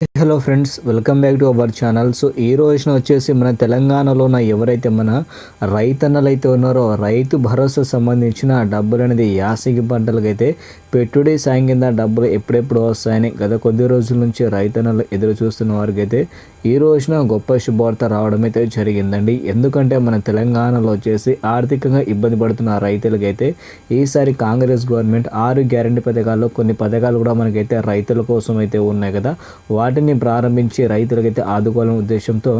Hello friends welcome back to our channel. So ఈ రోజున వచ్చేసి మన తెలంగాణలో ఉన్న ఎవరైతే మన రైతన్నలు అయితే ఉన్నారో రైతు భరోసా సంబంధించిన డబ్బులు అనేది యాసంగి పంటలకైతే పెట్టుబడి సాయం కింద డబ్బులు ఎప్పుడెప్పుడు వస్తాయని గత కొద్ది రోజుల నుంచి రైతన్నలు ఎదురు చూస్తున్న వారికి అయితే ఈ రోజున గొప్ప శుభవార్త రావడం అయితే జరిగిందండి. ఎందుకంటే మన తెలంగాణలో వచ్చేసి ఆర్థికంగా ఇబ్బంది పడుతున్న రైతులకైతే ఈసారి కాంగ్రెస్ గవర్నమెంట్ ఆరు గ్యారంటీ పథకాల్లో కొన్ని పథకాలు కూడా మనకైతే రైతుల కోసం అయితే ఉన్నాయి కదా. వాటిని ప్రారంభించి రైతులకైతే ఆదుకోవాలనే ఉద్దేశంతో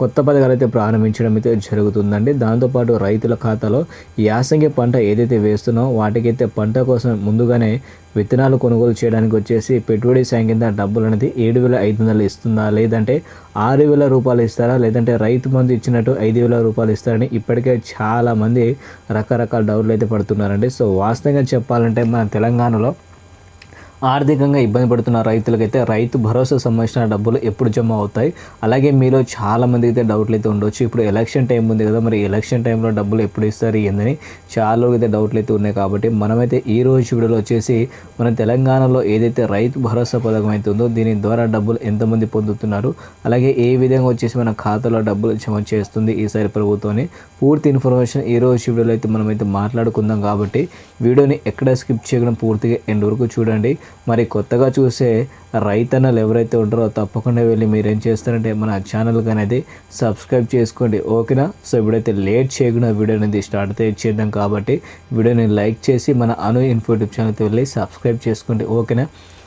కొత్త పథకాలు అయితే ప్రారంభించడం అయితే జరుగుతుందండి. దాంతోపాటు రైతుల ఖాతాలో యాసంగి పంట ఏదైతే వేస్తున్నామో వాటికైతే పంట కోసం ముందుగానే విత్తనాలు కొనుగోలు చేయడానికి వచ్చేసి పెట్టుబడి సాయం కింద డబ్బులు అనేది ఏడు వేల ఐదు వందలు ఇస్తుందా? లేదంటే ఆరు వేల రూపాయలు ఇస్తారా? లేదంటే రైతు మంది ఇచ్చినట్టు ఐదు వేల రూపాయలు ఇస్తారని ఇప్పటికే చాలామంది రకరకాల డౌట్లు అయితే పడుతున్నారండి. సో వాస్తవంగా చెప్పాలంటే మన తెలంగాణలో ఆర్థికంగా ఇబ్బంది పడుతున్న రైతులకైతే రైతు భరోసా సంబంధించిన డబ్బులు ఎప్పుడు జమ అవుతాయి. అలాగే మీలో చాలా మంది అయితే డౌట్లు అయితే ఉండొచ్చు. ఇప్పుడు ఎలక్షన్ టైం ఉంది కదా మరి ఎలక్షన్ టైంలో డబ్బులు ఎప్పుడు ఇస్తారు ఏందని చాలా అయితే డౌట్లు అయితే ఉన్నాయి కాబట్టి మనమైతే ఈ రోజు వీడియోలో వచ్చేసి మన తెలంగాణలో ఏదైతే రైతు భరోసా పథకం అయితే ఉందో దీని ద్వారా డబ్బులు ఎంతమంది పొందుతున్నారు అలాగే ఏ విధంగా వచ్చేసి మన ఖాతాలో డబ్బులు జమ చేస్తుంది ఈసారి ప్రభుత్వాన్ని పూర్తి ఇన్ఫర్మేషన్ ఈ రోజు వీడియోలో అయితే మనమైతే మాట్లాడుకుందాం కాబట్టి వీడియోని ఎక్కడ స్కిప్ చేయకుండా పూర్తిగా ఎండ్ వరకు చూడండి. మరి కొత్తగా చూసే రైతన్నలు ఎవరైతే ఉంటారో తప్పకుండా వెళ్ళి మీరు ఏం చేస్తారంటే మన ఛానల్కి అనేది సబ్స్క్రైబ్ చేసుకోండి ఓకేనా? సో ఇప్పుడైతే లేట్ చేయకుండా వీడియో అనేది స్టార్ట్ అయితే చేద్దాం కాబట్టి వీడియోని లైక్ చేసి మన అను ఇన్ఫో యూట్యూబ్ ఛానల్కి వెళ్ళి సబ్స్క్రైబ్ చేసుకోండి ఓకేనా?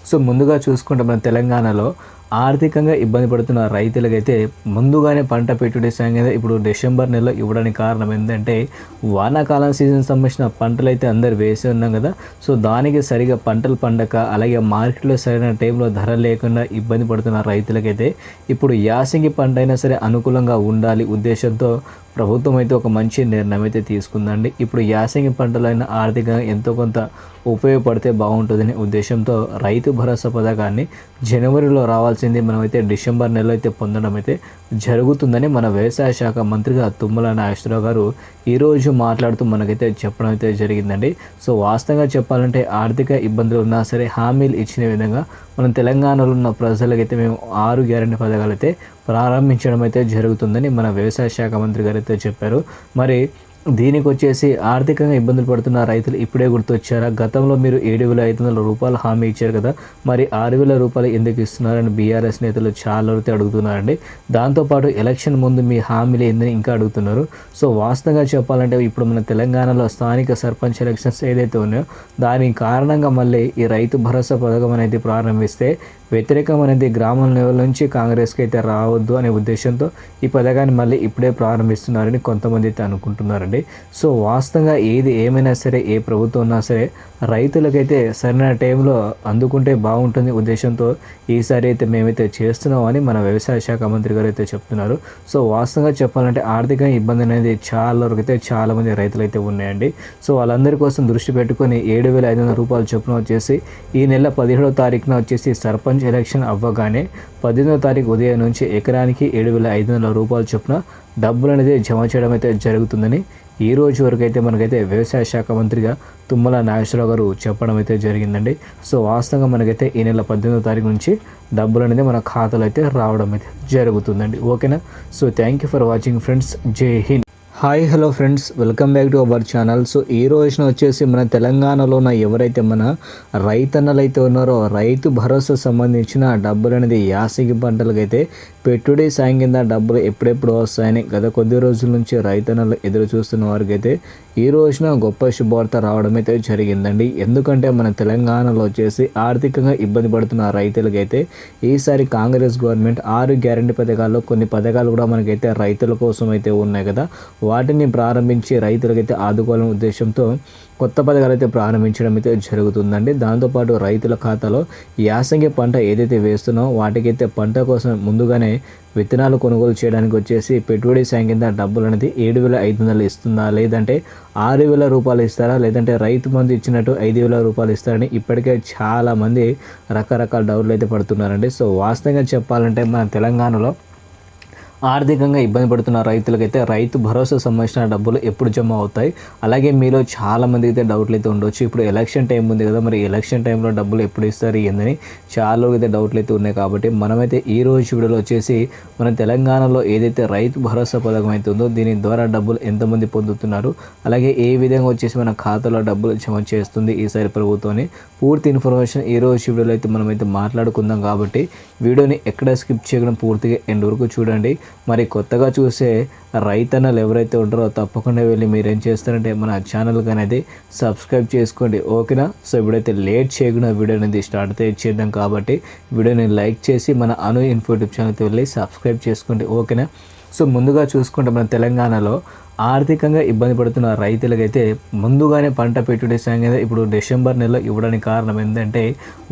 సో ముందుగా చూసుకుంటే మన తెలంగాణలో ఆర్థికంగా ఇబ్బంది పడుతున్న రైతులకైతే ముందుగానే పంట పెట్టుబడి సాయం ఇప్పుడు డిసెంబర్ నెలలో ఇవ్వడానికి కారణం ఏంటంటే వానాకాలం సీజన్ సంబంధించిన పంటలు అయితే అందరు వేసి ఉన్నాం కదా. సో దానికి సరిగా పంటలు పండక అలాగే మార్కెట్లో సరైన టైంలో ధర లేకుండా ఇబ్బంది పడుతున్న రైతులకైతే ఇప్పుడు యాసంగి పంట అయినా సరే అనుకూలంగా ఉండాలి ఉద్దేశంతో ప్రభుత్వం అయితే ఒక మంచి నిర్ణయం అయితే తీసుకుందండి. ఇప్పుడు యాసంగి పంటలైన ఆర్థికంగా ఎంతో కొంత ఉపయోగపడితే బాగుంటుందనే ఉద్దేశంతో రైతు భరోసా పథకాన్ని జనవరిలో పొందాల్సింది మనమైతే డిసెంబర్ నెలలో అయితే పొందడం అయితే జరుగుతుందని మన వ్యవసాయ శాఖ మంత్రిగా తుమ్మల నాగేశ్వరరావు గారు ఈరోజు మాట్లాడుతూ మనకైతే చెప్పడం అయితే జరిగిందండి. సో వాస్తవంగా చెప్పాలంటే ఆర్థిక ఇబ్బందులు ఉన్నా సరే హామీలు ఇచ్చిన విధంగా మనం తెలంగాణలో ఉన్న ప్రజలకైతే మేము ఆరు గ్యారెంటీ పథకాలు అయితే ప్రారంభించడం అయితే జరుగుతుందని మన వ్యవసాయ శాఖ మంత్రి గారు అయితే చెప్పారు. మరి దీనికి వచ్చేసి ఆర్థికంగా ఇబ్బందులు పడుతున్న రైతులు ఇప్పుడే గుర్తొచ్చారా? గతంలో మీరు ఏడు వేల ఐదు వందల రూపాయలు హామీ ఇచ్చారు కదా మరి ఆరు వేల రూపాయలు ఎందుకు ఇస్తున్నారని బీఆర్ఎస్ నేతలు చాలా వరకు అడుగుతున్నారండి. దాంతోపాటు ఎలక్షన్ ముందు మీ హామీలు ఏందని ఇంకా అడుగుతున్నారు. సో వాస్తవంగా చెప్పాలంటే ఇప్పుడు మన తెలంగాణలో స్థానిక సర్పంచ్ ఎలక్షన్స్ ఏదైతే ఉన్నాయో దానికి కారణంగా మళ్ళీ ఈ రైతు భరోసా పథకం అనేది ప్రారంభిస్తే వ్యతిరేకం అనేది గ్రామం లెవెల్ నుంచి కాంగ్రెస్కి అయితే రావద్దు అనే ఉద్దేశంతో ఈ పథకాన్ని మళ్ళీ ఇప్పుడే ప్రారంభిస్తున్నారని కొంతమంది అయితే అనుకుంటున్నారండి. సో వాస్తవంగా ఏది ఏమైనా సరే ఏ ప్రభుత్వం ఉన్నా సరే రైతులకైతే సరైన టైంలో అందుకుంటే బాగుంటుంది ఉద్దేశంతో ఈసారి అయితే మేమైతే చేస్తున్నామని మన వ్యవసాయ శాఖ మంత్రి గారు అయితే చెప్తున్నారు. సో వాస్తవంగా చెప్పాలంటే ఆర్థిక ఇబ్బంది అనేది చాలా వరకు అయితే చాలామంది రైతులు అయితే ఉన్నాయండి. సో వాళ్ళందరి కోసం దృష్టి పెట్టుకొని ఏడు వేల ఐదు వందల రూపాయలు చొప్పున వచ్చేసి ఈ నెల పదిహేడవ తారీఖున వచ్చేసి సర్పంచ్ ఎలక్షన్ అవ్వగానే పద్దెనిమిదో తారీఖు ఉదయం నుంచి ఎకరానికి ఏడు వేల ఐదు వందల రూపాయల చొప్పున డబ్బులు అనేది జమ చేయడం అయితే జరుగుతుందని ఈ రోజు వరకు అయితే మనకైతే వ్యవసాయ శాఖ మంత్రిగా తుమ్మల నాగేశ్వరరావు గారు చెప్పడం అయితే జరిగిందండి. సో వాస్తవంగా మనకైతే ఈ నెల పద్దెనిమిదో తారీఖు నుంచి డబ్బులు అనేది మన ఖాతాలో అయితే రావడం అయితే జరుగుతుందండి. ఓకేనా? So thank you for watching friends. జై Hind. Hi hello friends. Welcome back to our channel. So ఈ రోజున వచ్చేసి మన తెలంగాణలో ఉన్న ఎవరైతే మన రైతన్నలు అయితే ఉన్నారో రైతు భరోసా సంబంధించిన డబ్బులు అనేది యాసంగి పంటలకైతే పెట్టుబడి సాయం కింద డబ్బులు ఎప్పుడెప్పుడు వస్తాయని గత కొద్ది రోజుల నుంచి రైతన్నలు ఎదురు చూస్తున్న వారికి అయితే ఈ రోజున గొప్ప శుభవార్త రావడం అయితే జరిగిందండి. ఎందుకంటే మన తెలంగాణలో వచ్చేసి ఆర్థికంగా ఇబ్బంది పడుతున్న రైతులకైతే ఈసారి కాంగ్రెస్ గవర్నమెంట్ ఆరు గ్యారంటీ పథకాల్లో కొన్ని పథకాలు కూడా మనకైతే రైతుల కోసం అయితే ఉన్నాయి కదా. వాటిని ప్రారంభించి రైతులకైతే ఆదుకోవాలనే ఉద్దేశంతో కొత్త పథకాలు అయితే ప్రారంభించడం అయితే జరుగుతుందండి. దాంతోపాటు రైతుల ఖాతాలో యాసంగి పంట ఏదైతే వేస్తున్నామో వాటికైతే పంట కోసం ముందుగానే విత్తనాలు కొనుగోలు చేయడానికి వచ్చేసి పెట్టుబడి సాయం కింద డబ్బులు అనేది ఏడు వేల ఐదు వందలు ఇస్తుందా? లేదంటే ఆరు వేల రూపాయలు ఇస్తారా? లేదంటే రైతు మంది ఇచ్చినట్టు ఐదు వేల రూపాయలు ఇస్తారని ఇప్పటికే చాలామంది రకరకాల డౌట్లు అయితే పడుతున్నారండి. సో వాస్తవంగా చెప్పాలంటే మన తెలంగాణలో ఆర్థికంగా ఇబ్బంది పడుతున్న రైతులకైతే రైతు భరోసా సంబంధించిన డబ్బులు ఎప్పుడు జమ అవుతాయి. అలాగే మీలో చాలా మంది అయితే డౌట్లు అయితే ఉండొచ్చు. ఇప్పుడు ఎలక్షన్ టైం ఉంది కదా మరి ఎలక్షన్ టైంలో డబ్బులు ఎప్పుడు ఇస్తారు ఏందని చాలా అయితే డౌట్లు అయితే ఉన్నాయి కాబట్టి మనమైతే ఈ రోజు వీడియోలో వచ్చేసి మన తెలంగాణలో ఏదైతే రైతు భరోసా పథకం అయితే ఉందో దీని ద్వారా డబ్బులు ఎంతమంది పొందుతున్నారు అలాగే ఏ విధంగా వచ్చేసి మన ఖాతాలో డబ్బులు జమ చేస్తుంది ఈసారి ప్రభుత్వాన్ని పూర్తి ఇన్ఫర్మేషన్ ఈ రోజు వీడియోలో అయితే మనమైతే మాట్లాడుకుందాం కాబట్టి వీడియోని ఎక్కడ స్కిప్ చేయడం పూర్తిగా ఎండ్ వరకు చూడండి. మరి కొత్తగా చూసే రైతన్నలు ఎవరైతే ఉంటారో తప్పకుండా వెళ్ళి మీరు ఏం చేస్తారంటే మన ఛానల్కి అనేది సబ్స్క్రైబ్ చేసుకోండి. ఓకేనా? సో ఇప్పుడైతే లేట్ చేయకుండా వీడియో అనేది స్టార్ట్ అయితే చేద్దాం కాబట్టి వీడియోని లైక్ చేసి మన అను ఇన్ఫో యూట్యూబ్ ఛానల్కి వెళ్ళి సబ్స్క్రైబ్ చేసుకోండి. ఓకేనా? సో ముందుగా చూసుకుంటే మన తెలంగాణలో ఆర్థికంగా ఇబ్బంది పడుతున్న రైతులకైతే ముందుగానే పంట పెట్టుబడి సాంగ్ ఇప్పుడు డిసెంబర్ నెలలో ఇవ్వడానికి కారణం ఏంటంటే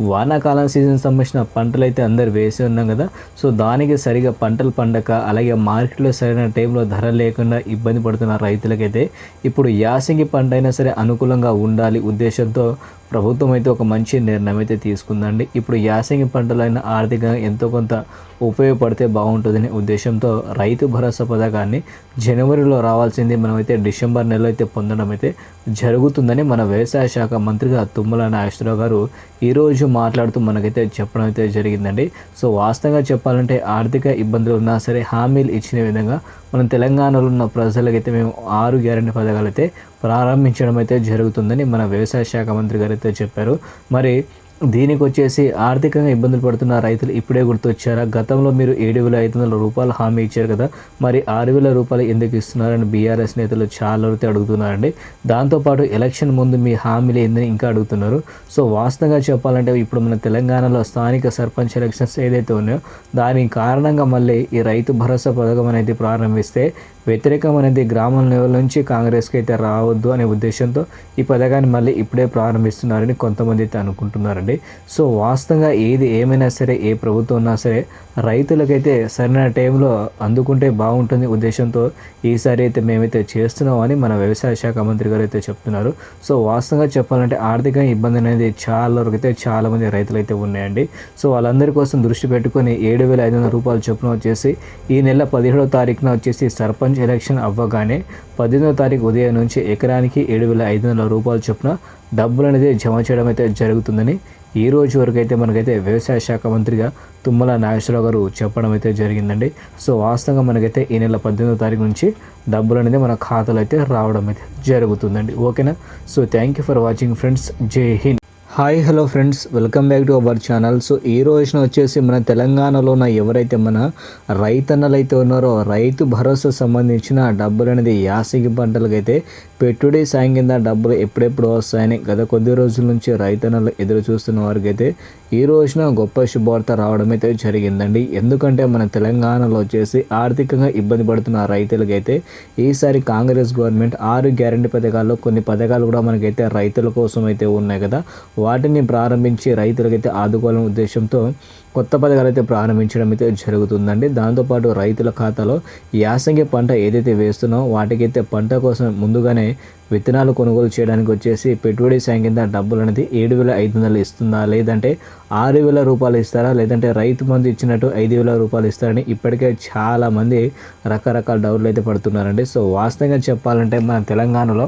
వానాకాలం సీజన్ సంబంధించిన పంటలు అయితే అందరు వేసి ఉన్నాం కదా. సో దానికి సరిగా పంటలు పండక అలాగే మార్కెట్లో సరైన టైంలో ధర లేకుండా ఇబ్బంది పడుతున్న రైతులకైతే ఇప్పుడు యాసంగి పంట అయినా సరే అనుకూలంగా ఉండాలి ఉద్దేశంతో ప్రభుత్వం అయితే ఒక మంచి నిర్ణయం అయితే తీసుకుందండి. ఇప్పుడు యాసంగి పంటలైన ఆర్థికంగా ఎంతో కొంత ఉపయోగపడితే బాగుంటుందనే ఉద్దేశంతో రైతు భరోసా పథకాన్ని జనవరిలో రావాల్సింది మనమైతే డిసెంబర్ నెలలో అయితే పొందడం అయితే జరుగుతుందని మన వ్యవసాయ శాఖ మంత్రిగా తుమ్మల నాగేశ్వరరావు గారు ఈరోజు మాట్లాడుతూ మనకైతే చెప్పడం అయితే జరిగిందండి. సో వాస్తవంగా చెప్పాలంటే ఆర్థిక ఇబ్బందులు ఉన్నా సరే హామీలు ఇచ్చిన విధంగా మనం తెలంగాణలో ఉన్న ప్రజలకైతే మేము ఆరు గ్యారెంటీ పథకాలు అయితే ప్రారంభించడం అయితే జరుగుతుందని మన వ్యవసాయ శాఖ మంత్రి గారు అయితే చెప్పారు. మరి దీనికి వచ్చేసి ఆర్థికంగా ఇబ్బందులు పడుతున్న రైతులు ఇప్పుడే గుర్తొచ్చారా? గతంలో మీరు ఏడు వేల ఐదు వందల రూపాయలు హామీ ఇచ్చారు కదా మరి ఆరు వేల రూపాయలు ఎందుకు ఇస్తున్నారని బీఆర్ఎస్ నేతలు చాలా వరకు అడుగుతున్నారండి. దాంతోపాటు ఎలక్షన్ ముందు మీ హామీలు ఏందని ఇంకా అడుగుతున్నారు. సో వాస్తవంగా చెప్పాలంటే ఇప్పుడు మన తెలంగాణలో స్థానిక సర్పంచ్ ఎలక్షన్స్ ఏదైతే ఉన్నాయో దానికి కారణంగా మళ్ళీ ఈ రైతు భరోసా పథకం అనేది ప్రారంభిస్తే వ్యతిరేకం అనేది గ్రామం లెవెల్ నుంచి కాంగ్రెస్కి అయితే రావద్దు అనే ఉద్దేశంతో ఈ పథకాన్ని మళ్ళీ ఇప్పుడే ప్రారంభిస్తున్నారని కొంతమంది అయితే అనుకుంటున్నారండి. సో వాస్తవంగా ఏది ఏమైనా సరే ఏ ప్రభుత్వం ఉన్నా సరే రైతులకైతే సరైన టైంలో అందుకుంటే బాగుంటుంది ఉద్దేశంతో ఈసారి అయితే మేమైతే చేస్తున్నామని మన వ్యవసాయ శాఖ మంత్రి గారు అయితే చెప్తున్నారు. సో వాస్తవంగా చెప్పాలంటే ఆర్థిక ఇబ్బంది అనేది చాలా వరకు అయితే చాలామంది రైతులు అయితే ఉన్నాయండి. సో వాళ్ళందరి కోసం దృష్టి పెట్టుకొని ఏడు వేల ఐదు వందల రూపాయలు చొప్పున వచ్చేసి ఈ నెల పదిహేడవ తారీఖున వచ్చేసి సర్పంచ్ ఎలక్షన్ అవ్వగానే పద్దెనిమిదో తారీఖు ఉదయం నుంచి ఎకరానికి ఏడు వేల ఐదు వందల రూపాయల చొప్పున డబ్బులు అనేది జమ చేయడం అయితే జరుగుతుందని ఈ రోజు వరకు అయితే మనకైతే వ్యవసాయ శాఖ మంత్రిగా తుమ్మల నాగేశ్వరరావు గారు చెప్పడం అయితే జరిగిందండి. సో వాస్తవంగా మనకైతే ఈ నెల పద్దెనిమిదో తారీఖు నుంచి డబ్బులు అనేది మన ఖాతాలో అయితే రావడం అయితే జరుగుతుందండి. ఓకేనా? So thank you for watching friends. జై Hind. Hi hello friends. Welcome back to our channel. So ఈ రోజున వచ్చేసి మన తెలంగాణలో ఉన్న ఎవరైతే మన రైతన్నలు అయితే ఉన్నారో రైతు భరోసా సంబంధించిన డబ్బులు అనేది యాసగి పంటలకైతే పెట్టుబడి సాయం కింద డబ్బులు ఎప్పుడెప్పుడు వస్తాయని గత కొద్ది రోజుల నుంచి రైతన్నలు ఎదురు చూస్తున్న వారికైతే ఈ రోజున గొప్ప శుభవార్త రావడం అయితే జరిగిందండి. ఎందుకంటే మన తెలంగాణలో వచ్చేసి ఆర్థికంగా ఇబ్బంది పడుతున్న రైతులకైతే ఈసారి కాంగ్రెస్ గవర్నమెంట్ ఆరు గ్యారంటీ పథకాల్లో కొన్ని పథకాలు కూడా మనకైతే రైతుల కోసం అయితే ఉన్నాయి కదా. వాటిని ప్రారంభించి రైతులకైతే ఆదుకోవాలనే ఉద్దేశంతో కొత్త పథకాలు అయితే ప్రారంభించడం అయితే జరుగుతుందండి. దాంతోపాటు రైతుల ఖాతాలో యాసంగి పంట ఏదైతే వేస్తున్నామో వాటికైతే పంట కోసం ముందుగానే విత్తనాలు కొనుగోలు చేయడానికి వచ్చేసి పెట్టుబడి సాయం కింద డబ్బులు అనేది ఏడు వేల ఐదు వందలు ఇస్తుందా? లేదంటే ఆరు వేల రూపాయలు ఇస్తారా? లేదంటే రైతు మంది ఇచ్చినట్టు ఐదు వేల రూపాయలు ఇస్తారని ఇప్పటికే చాలామంది రకరకాల డౌట్లు అయితే పడుతున్నారండి. సో వాస్తవంగా చెప్పాలంటే మన తెలంగాణలో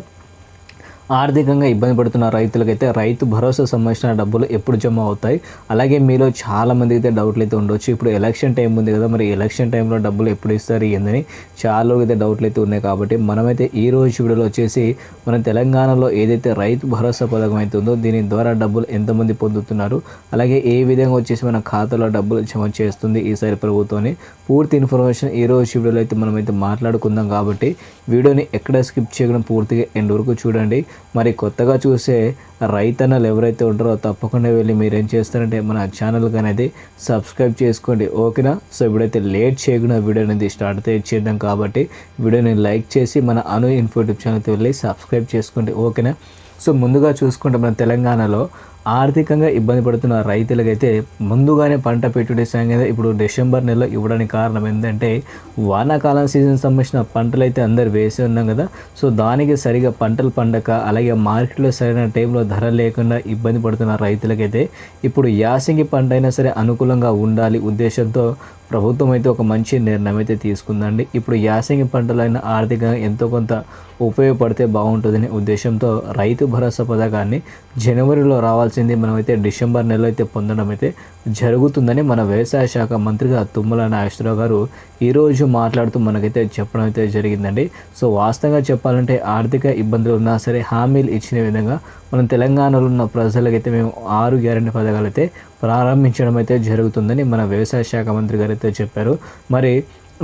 ఆర్థికంగా ఇబ్బంది పడుతున్న రైతులకైతే రైతు భరోసా సంబంధించిన డబ్బులు ఎప్పుడు జమ అవుతాయి. అలాగే మీలో చాలామంది అయితే డౌట్లు అయితే ఉండొచ్చు. ఇప్పుడు ఎలక్షన్ టైం ఉంది కదా మరి ఎలక్షన్ టైంలో డబ్బులు ఎప్పుడు ఇస్తారు ఏందని చాలా అయితే డౌట్లు అయితే ఉన్నాయి కాబట్టి మనమైతే ఈ రోజు వీడియోలో వచ్చేసి మన తెలంగాణలో ఏదైతే రైతు భరోసా పథకం అయితే ఉందో దీని ద్వారా డబ్బులు ఎంతమంది పొందుతున్నారు అలాగే ఏ విధంగా వచ్చేసి మన ఖాతాలో డబ్బులు జమ చేస్తుంది ఈసారి ప్రభుత్వాన్ని పూర్తి ఇన్ఫర్మేషన్ ఈ రోజు వీడియోలో అయితే మనమైతే మాట్లాడుకుందాం కాబట్టి వీడియోని ఎక్కడ స్కిప్ చేయడం పూర్తిగా ఎండ్ వరకు చూడండి. మరి కొత్తగా చూసే రైతన్నలు ఎవరైతే ఉంటారో తప్పకుండా వెళ్ళి మీరు ఏం చేస్తారంటే మన ఛానల్కి అనేది సబ్స్క్రైబ్ చేసుకోండి ఓకేనా? సో ఇప్పుడైతే లేట్ చేయకుండా వీడియో అనేది స్టార్ట్ అయితే చేద్దాం కాబట్టి వీడియోని లైక్ చేసి మన అను ఇన్ఫో యూట్యూబ్ ఛానల్కి వెళ్ళి సబ్స్క్రైబ్ చేసుకోండి ఓకేనా? సో ముందుగా చూసుకుంటే మన తెలంగాణలో ఆర్థికంగా ఇబ్బంది పడుతున్న రైతులకైతే ముందుగానే పంట పెట్టుబడి సాయం ఇప్పుడు డిసెంబర్ నెలలో ఇవ్వడానికి కారణం ఏంటంటే వానాకాలం సీజన్ సంబంధించిన పంటలు అయితే అందరు వేసి ఉన్నాం కదా. సో దానికి సరిగా పంటలు పండక అలాగే మార్కెట్లో సరైన టైంలో ధర లేకుండా ఇబ్బంది పడుతున్న రైతులకైతే ఇప్పుడు యాసంగి పంట అయినా సరే అనుకూలంగా ఉండాలి ఉద్దేశంతో ప్రభుత్వం అయితే ఒక మంచి నిర్ణయం అయితే తీసుకుందండి. ఇప్పుడు యాసంగి పంటలైన ఆర్థికంగా ఎంతో కొంత ఉపయోగపడితే బాగుంటుందనే ఉద్దేశంతో రైతు భరోసా పథకాన్ని జనవరిలో రావాల్సింది మనమైతే డిసెంబర్ నెలలో అయితే పొందడం అయితే జరుగుతుందని మన వ్యవసాయ శాఖ మంత్రిగా తుమ్మల నాగేశ్వరరావు గారు ఈరోజు మాట్లాడుతూ మనకైతే చెప్పడం అయితే జరిగిందండి. సో వాస్తవంగా చెప్పాలంటే ఆర్థిక ఇబ్బందులు ఉన్నా సరే హామీలు ఇచ్చిన విధంగా మనం తెలంగాణలో ఉన్న ప్రజలకైతే మేము ఆరు గ్యారెంటీ పథకాలు అయితే ప్రారంభించడం అయితే జరుగుతుందని మన వ్యవసాయ శాఖ మంత్రి గారు అయితే చెప్పారు. మరి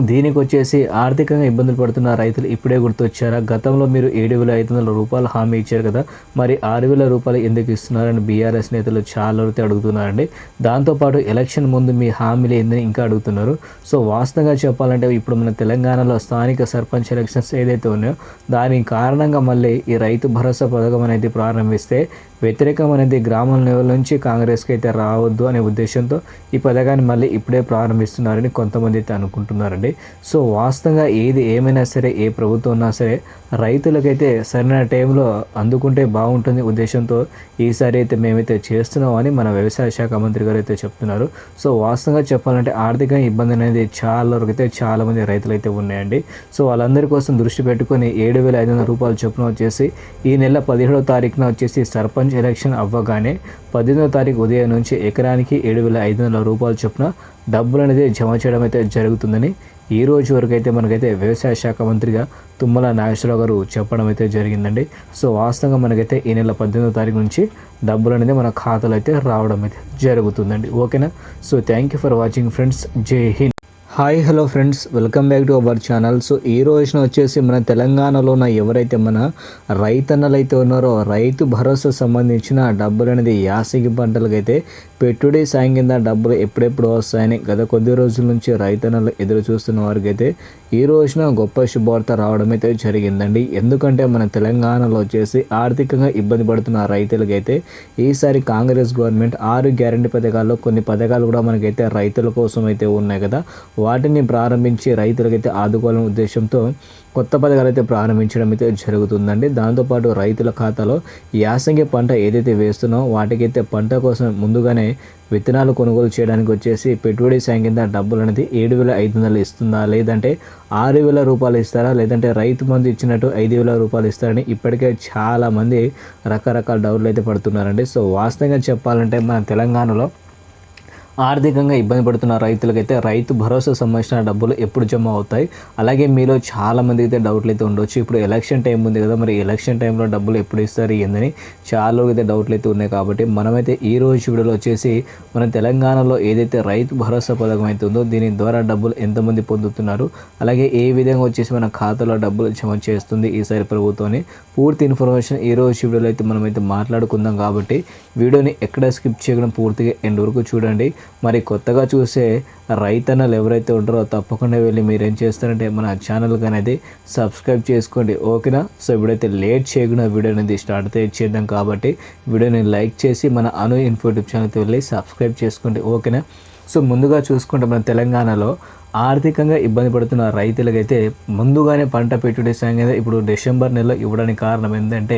దీనికి వచ్చేసి ఆర్థికంగా ఇబ్బందులు పడుతున్న రైతులు ఇప్పుడే గుర్తొచ్చారా? గతంలో మీరు ఏడు వేల ఐదు వందల రూపాయలు హామీ ఇచ్చారు కదా మరి ఆరు వేల రూపాయలు ఎందుకు ఇస్తున్నారని బీఆర్ఎస్ నేతలు చాలా అయితే అడుగుతున్నారండి. దాంతోపాటు ఎలక్షన్ ముందు మీ హామీలు ఏందని ఇంకా అడుగుతున్నారు. సో వాస్తవంగా చెప్పాలంటే ఇప్పుడు మన తెలంగాణలో స్థానిక సర్పంచ్ ఎలక్షన్స్ ఏదైతే ఉన్నాయో దాని కారణంగా మళ్ళీ ఈ రైతు భరోసా పథకం అనేది ప్రారంభిస్తే వ్యతిరేకం అనేది గ్రామం లెవెల్ నుంచి కాంగ్రెస్కి అయితే రావద్దు అనే ఉద్దేశంతో ఈ పథకాన్ని మళ్ళీ ఇప్పుడే ప్రారంభిస్తున్నారని కొంతమంది అయితే అనుకుంటున్నారండి. సో వాస్తవంగా ఏది ఏమైనా సరే ఏ ప్రభుత్వం ఉన్నా సరే రైతులకైతే సరైన టైంలో అందుకుంటే బాగుంటుంది ఉద్దేశంతో ఈసారి అయితే మేమైతే చేస్తున్నామని మన వ్యవసాయ శాఖ మంత్రి గారు అయితే చెప్తున్నారు. సో వాస్తవంగా చెప్పాలంటే ఆర్థిక ఇబ్బంది అనేది చాలా వరకు అయితే చాలామంది రైతులు అయితే ఉన్నాయండి. సో వాళ్ళందరి కోసం దృష్టి పెట్టుకొని ఏడు వేల ఐదు వందల రూపాయలు చొప్పున వచ్చేసి ఈ నెల పదిహేడో తారీఖున వచ్చేసి సర్పంచ్ ఎలక్షన్ అవ్వగానే పద్దెనిమిదో తారీఖు ఉదయం నుంచి ఎకరానికి ఏడు వేల ఐదు వందల రూపాయలు చొప్పున డబ్బులు అనేది జమ చేయడం అయితే జరుగుతుందని ఈ రోజు వరకు అయితే మనకైతే వ్యవసాయ శాఖ మంత్రిగా తుమ్మల నాగేశ్వరరావు గారు చెప్పడం అయితే జరిగిందండి. సో వాస్తవంగా మనకైతే ఈ నెల పద్దెనిమిదో తారీఖు నుంచి డబ్బులు అనేది మన ఖాతాలో అయితే రావడం అయితే జరుగుతుందండి. ఓకేనా? So thank you for watching friends. జై Hind. Hi hello friends. Welcome back to our channel. So ఈ రోజున వచ్చేసి మన తెలంగాణలో ఉన్న ఎవరైతే మన రైతన్నలు అయితే ఉన్నారో రైతు భరోసా సంబంధించిన డబ్బులు అనేది యాసంగి పంటలకైతే పెట్టుబడి సాయం కింద డబ్బులు ఎప్పుడెప్పుడు వస్తాయని గత కొద్ది రోజుల నుంచి రైతన్నలు ఎదురు చూస్తున్న వారికి అయితే ఈ రోజున గొప్ప శుభవార్త రావడం అయితే జరిగిందండి. ఎందుకంటే మన తెలంగాణలో వచ్చేసి ఆర్థికంగా ఇబ్బంది పడుతున్న రైతులకైతే ఈసారి కాంగ్రెస్ గవర్నమెంట్ ఆరు గ్యారంటీ పథకాల్లో కొన్ని పథకాలు కూడా మనకైతే రైతుల కోసం అయితే ఉన్నాయి కదా. వాటిని ప్రారంభించి రైతులకైతే ఆదుకోవాలనే ఉద్దేశంతో కొత్త పథకాలు అయితే ప్రారంభించడం అయితే జరుగుతుందండి. దాంతోపాటు రైతుల ఖాతాలో యాసంగి పంట ఏదైతే వేస్తున్నో వాటికైతే పంట కోసం ముందుగానే విత్తనాలు కొనుగోలు చేయడానికి వచ్చేసి పెట్టుబడి సాయం కింద డబ్బులు అనేది ఏడు వేల ఐదు వందలు ఇస్తుందా? లేదంటే ఆరు వేల రూపాయలు ఇస్తారా? లేదంటే రైతు మంది ఇచ్చినట్టు ఐదు వేల రూపాయలు ఇస్తారని ఇప్పటికే చాలామంది రకరకాల డౌట్లు అయితే పడుతున్నారండి. సో వాస్తవంగా చెప్పాలంటే మన తెలంగాణలో ఆర్థికంగా ఇబ్బంది పడుతున్న రైతులకైతే రైతు భరోసా సంబంధించిన డబ్బులు ఎప్పుడు జమ అవుతాయి. అలాగే మీలో చాలా మంది అయితే డౌట్లు అయితే ఉండొచ్చు. ఇప్పుడు ఎలక్షన్ టైం ఉంది కదా మరి ఎలక్షన్ టైంలో డబ్బులు ఎప్పుడు ఇస్తారు ఏందని చాలా అయితే డౌట్లు అయితే ఉన్నాయి కాబట్టి మనమైతే ఈ రోజు వీడియోలో వచ్చేసి మన తెలంగాణలో ఏదైతే రైతు భరోసా పథకం అయితే ఉందో దీని ద్వారా డబ్బులు ఎంతమంది పొందుతున్నారు అలాగే ఏ విధంగా వచ్చేసి మన ఖాతాలో డబ్బులు జమ చేస్తుంది ఈసారి ప్రభుత్వాన్ని పూర్తి ఇన్ఫర్మేషన్ ఈ రోజు వీడియోలో అయితే మనమైతే మాట్లాడుకుందాం కాబట్టి వీడియోని ఎక్కడ స్కిప్ చేయడం పూర్తిగా ఎండ్ వరకు చూడండి. మరి కొత్తగా చూసే రైతన్నలు ఎవరైతే ఉంటారో తప్పకుండా వెళ్ళి మీరు ఏం చేస్తారంటే మన ఛానల్ అనేది సబ్స్క్రైబ్ చేసుకోండి ఓకేనా? సో ఇప్పుడైతే లేట్ చేయకుండా వీడియో అనేది స్టార్ట్ అయితే చేద్దాం కాబట్టి వీడియోని లైక్ చేసి మన అను ఇన్ఫో యూట్యూబ్ ఛానల్కి వెళ్ళి సబ్స్క్రైబ్ చేసుకోండి ఓకేనా? సో ముందుగా చూసుకుంటే మన తెలంగాణలో ఆర్థికంగా ఇబ్బంది పడుతున్న రైతులకైతే ముందుగానే పంట పెట్టుబడి సాయం ఇప్పుడు డిసెంబర్ నెలలో ఇవ్వడానికి కారణం ఏంటంటే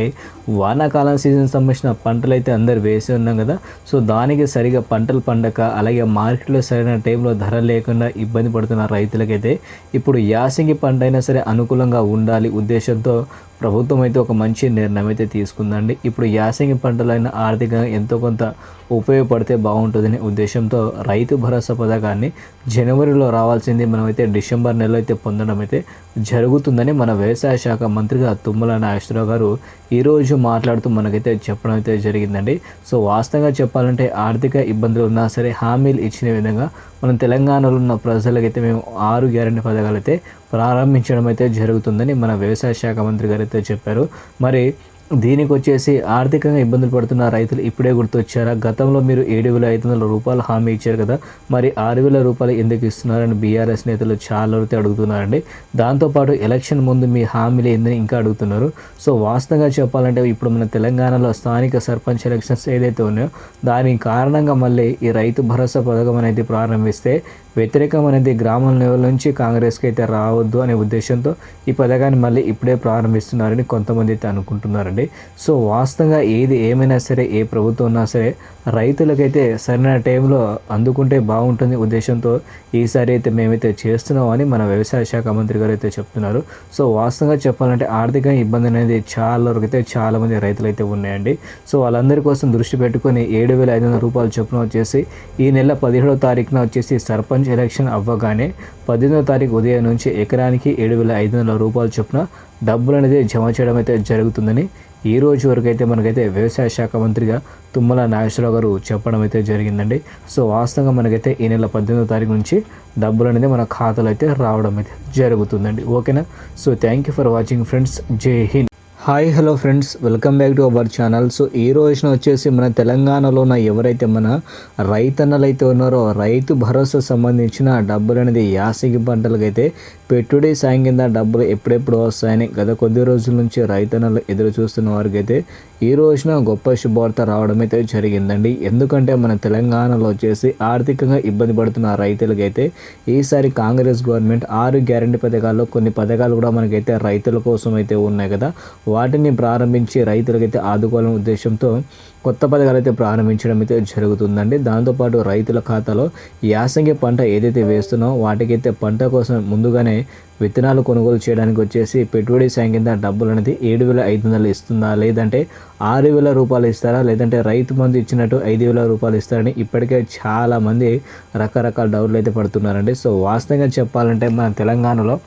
వానాకాలం సీజన్ సంబంధించిన పంటలు అయితే అందరు వేసి ఉన్నాం కదా. సో దానికి సరిగా పంటలు పండక అలాగే మార్కెట్లో సరైన టైంలో ధర లేకుండా ఇబ్బంది పడుతున్న రైతులకైతే ఇప్పుడు యాసంగి పంట అయినా సరే అనుకూలంగా ఉండాలి ఉద్దేశంతో ప్రభుత్వం అయితే ఒక మంచి నిర్ణయం అయితే తీసుకుందండి. ఇప్పుడు యాసంగి పంటలైన ఆర్థికంగా ఎంతో కొంత ఉపయోగపడితే బాగుంటుందనే ఉద్దేశంతో రైతు భరోసా పథకాన్ని జనవరిలో రావాల్సింది మనమైతే డిసెంబర్ నెలలో అయితే పొందడం అయితే జరుగుతుందని మన వ్యవసాయ శాఖ మంత్రిగా తుమ్మల నాగేశ్వరరావు గారు ఈరోజు మాట్లాడుతూ మనకైతే చెప్పడం అయితే జరిగిందండి. సో వాస్తవంగా చెప్పాలంటే ఆర్థిక ఇబ్బందులు ఉన్నా సరే హామీలు ఇచ్చిన విధంగా మనం తెలంగాణలో ఉన్న ప్రజలకైతే మేము ఆరు గ్యారెంటీ పథకాలు అయితే ప్రారంభించడం అయితే జరుగుతుందని మన వ్యవసాయ శాఖ మంత్రి గారు అయితే చెప్పారు. మరి దీనికి వచ్చేసి ఆర్థికంగా ఇబ్బందులు పడుతున్న రైతులు ఇప్పుడే గుర్తొచ్చారా? గతంలో మీరు ఏడు వేల ఐదు వందల రూపాయలు హామీ ఇచ్చారు కదా మరి ఆరు వేల రూపాయలు ఎందుకు ఇస్తున్నారని బీఆర్ఎస్ నేతలు చాలా వరకు అడుగుతున్నారండి. దాంతోపాటు ఎలక్షన్ ముందు మీ హామీలు ఏందని ఇంకా అడుగుతున్నారు. సో వాస్తవంగా చెప్పాలంటే ఇప్పుడు మన తెలంగాణలో స్థానిక సర్పంచ్ ఎలక్షన్స్ ఏదైతే ఉన్నాయో దాని కారణంగా మళ్ళీ ఈ రైతు భరోసా పథకం అనేది ప్రారంభిస్తే వ్యతిరేకం అనేది గ్రామం లెవెల్ నుంచి కాంగ్రెస్కి అయితే రావద్దు అనే ఉద్దేశంతో ఈ పథకాన్ని మళ్ళీ ఇప్పుడే ప్రారంభిస్తున్నారని కొంతమంది అయితే అనుకుంటున్నారండి. సో వాస్తవంగా ఏది ఏమైనా సరే ఏ ప్రభుత్వం ఉన్నా సరే రైతులకైతే సరైన టైంలో అందుకుంటే బాగుంటుంది ఉద్దేశంతో ఈసారి అయితే మేమైతే చేస్తున్నామని మన వ్యవసాయ శాఖ మంత్రి గారు అయితే చెప్తున్నారు. సో వాస్తవంగా చెప్పాలంటే ఆర్థిక ఇబ్బంది అనేది చాలా వరకు అయితే చాలామంది రైతులు అయితే ఉన్నాయండి. సో వాళ్ళందరి కోసం దృష్టి పెట్టుకొని ఏడు వేల ఐదు వందల రూపాయలు చొప్పున వచ్చేసి ఈ నెల పదిహేడవ తారీఖున వచ్చేసి సర్పంచ్ ఎలక్షన్ అవ్వగానే పద్దెనిమిదో తారీఖు ఉదయం నుంచి ఎకరానికి ఏడు వేల ఐదు వందల రూపాయల చొప్పున డబ్బులు అనేది జమ చేయడం అయితే జరుగుతుందని ఈ రోజు వరకు అయితే మనకైతే వ్యవసాయ శాఖ మంత్రిగా తుమ్మల నాగేశ్వరరావు గారు చెప్పడం అయితే జరిగిందండి. సో వాస్తవంగా మనకైతే ఈ నెల పద్దెనిమిదో తారీఖు నుంచి డబ్బులు అనేది మన ఖాతాలో అయితే రావడం అయితే జరుగుతుందండి. ఓకేనా? So thank you for watching friends. జై Hind. Hi hello friends. Welcome back to our channel. So ఈ రోజున వచ్చేసి మన తెలంగాణలో ఉన్న ఎవరైతే మన రైతన్నలు అయితే ఉన్నారో రైతు భరోసా సంబంధించిన డబ్బులు అనేది యాసంగి పంటలకైతే పెట్టుబడి సాయం కింద డబ్బులు ఎప్పుడెప్పుడు వస్తాయని గత కొద్ది రోజుల నుంచి రైతన్నలు ఎదురు చూస్తున్న వారికైతే ఈ రోజున గొప్ప శుభవార్త రావడం అయితే జరిగిందండి. ఎందుకంటే మన తెలంగాణలో వచ్చేసి ఆర్థికంగా ఇబ్బంది పడుతున్న రైతులకైతే ఈసారి కాంగ్రెస్ గవర్నమెంట్ ఆరు గ్యారంటీ పథకాల్లో కొన్ని పథకాలు కూడా మనకైతే రైతుల కోసం అయితే ఉన్నాయి కదా. వాటిని ప్రారంభించి రైతులకైతే ఆదుకోవాలనే ఉద్దేశంతో కొత్త పథకాలు అయితే ప్రారంభించడం అయితే జరుగుతుందండి. దాంతోపాటు రైతుల ఖాతాలో యాసంగి పంట ఏదైతే వేస్తున్నో వాటికైతే పంట కోసం ముందుగానే విత్తనాలు కొనుగోలు చేయడానికి వచ్చేసి పెట్టుబడి సాయం కింద డబ్బులు అనేది ఏడు వేల ఐదు వందలు ఇస్తుందా? లేదంటే ఆరు వేల రూపాయలు ఇస్తారా? లేదంటే రైతు మంది ఇచ్చినట్టు ఐదు వేల రూపాయలు ఇస్తారని ఇప్పటికే చాలామంది రకరకాల డౌట్లు అయితే పడుతున్నారండి. సో వాస్తవంగా చెప్పాలంటే మన తెలంగాణలో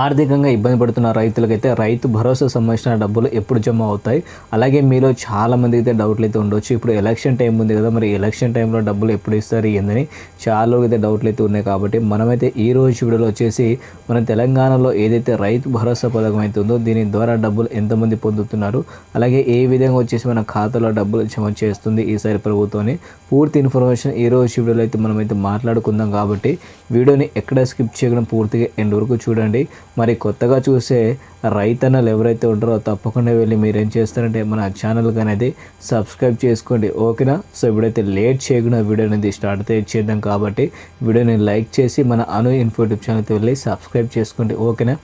ఆర్థికంగా ఇబ్బంది పడుతున్న రైతులకైతే రైతు భరోసా సంబంధించిన డబ్బులు ఎప్పుడు జమ అవుతాయి. అలాగే మీలో చాలామంది అయితే డౌట్లు అయితే ఉండొచ్చు. ఇప్పుడు ఎలక్షన్ టైం ఉంది కదా మరి ఎలక్షన్ టైంలో డబ్బులు ఎప్పుడు ఇస్తారు ఏందని చాలా అయితే డౌట్లు అయితే ఉన్నాయి కాబట్టి మనమైతే ఈ రోజు వీడియోలో వచ్చేసి మన తెలంగాణలో ఏదైతే రైతు భరోసా పథకం అయితే ఉందో దీని ద్వారా డబ్బులు ఎంతమంది పొందుతున్నారు అలాగే ఏ విధంగా వచ్చేసి మన ఖాతాలో డబ్బులు జమ చేస్తుంది ఈసారి ప్రభుత్వాన్ని. పూర్తి ఇన్ఫర్మేషన్ ఈ రోజు వీడియోలో అయితే మనమైతే మాట్లాడుకుందాం కాబట్టి వీడియోని ఎక్కడ స్కిప్ చేయడం పూర్తిగా ఎండ్ వరకు చూడండి. మరి కొత్తగా చూసే రైతన్నలు ఎవరైతే ఉంటారో తప్పకుండా వెళ్ళి మీరు ఏం చేస్తారంటే మన ఛానల్కి అనేది సబ్స్క్రైబ్ చేసుకోండి ఓకేనా? సో ఇప్పుడైతే లేట్ చేయకుండా వీడియో అనేది స్టార్ట్ అయితే చేద్దాం కాబట్టి వీడియోని లైక్ చేసి మన అను ఇన్ఫో యూట్యూబ్ ఛానల్కి వెళ్ళి సబ్స్క్రైబ్ చేసుకోండి ఓకేనా?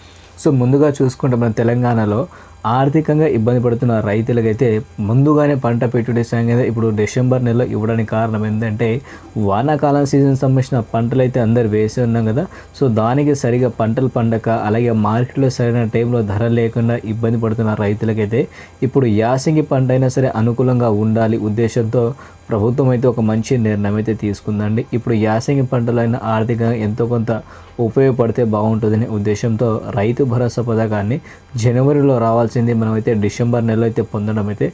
సో ముందుగా చూసుకుంటే మన తెలంగాణలో ఆర్థికంగా ఇబ్బంది పడుతున్న రైతులకైతే ముందుగానే పంట పెట్టుబడి సాయం ఇప్పుడు డిసెంబర్ నెలలో ఇవ్వడానికి కారణం ఏంటంటే వానాకాలం సీజన్ సంబంధించిన పంటలు అయితే అందరు వేసి ఉన్నాం కదా. సో దానికి సరిగా పంటలు పండక అలాగే మార్కెట్లో సరైన టైంలో ధర లేకుండా ఇబ్బంది పడుతున్న రైతులకైతే ఇప్పుడు యాసంగి పంట అయినా సరే అనుకూలంగా ఉండాలి ఉద్దేశంతో ప్రభుత్వం అయితే ఒక మంచి నిర్ణయం అయితే తీసుకుందండి. ఇప్పుడు యాసంగి పంటలైన ఆర్థికంగా ఎంతో కొంత ఉపయోగపడితే బాగుంటుందనే ఉద్దేశంతో రైతు భరోసా పథకాన్ని జనవరిలో రావాల్సింది మనమైతే డిసెంబర్ నెలలో అయితే పొందడం అయితే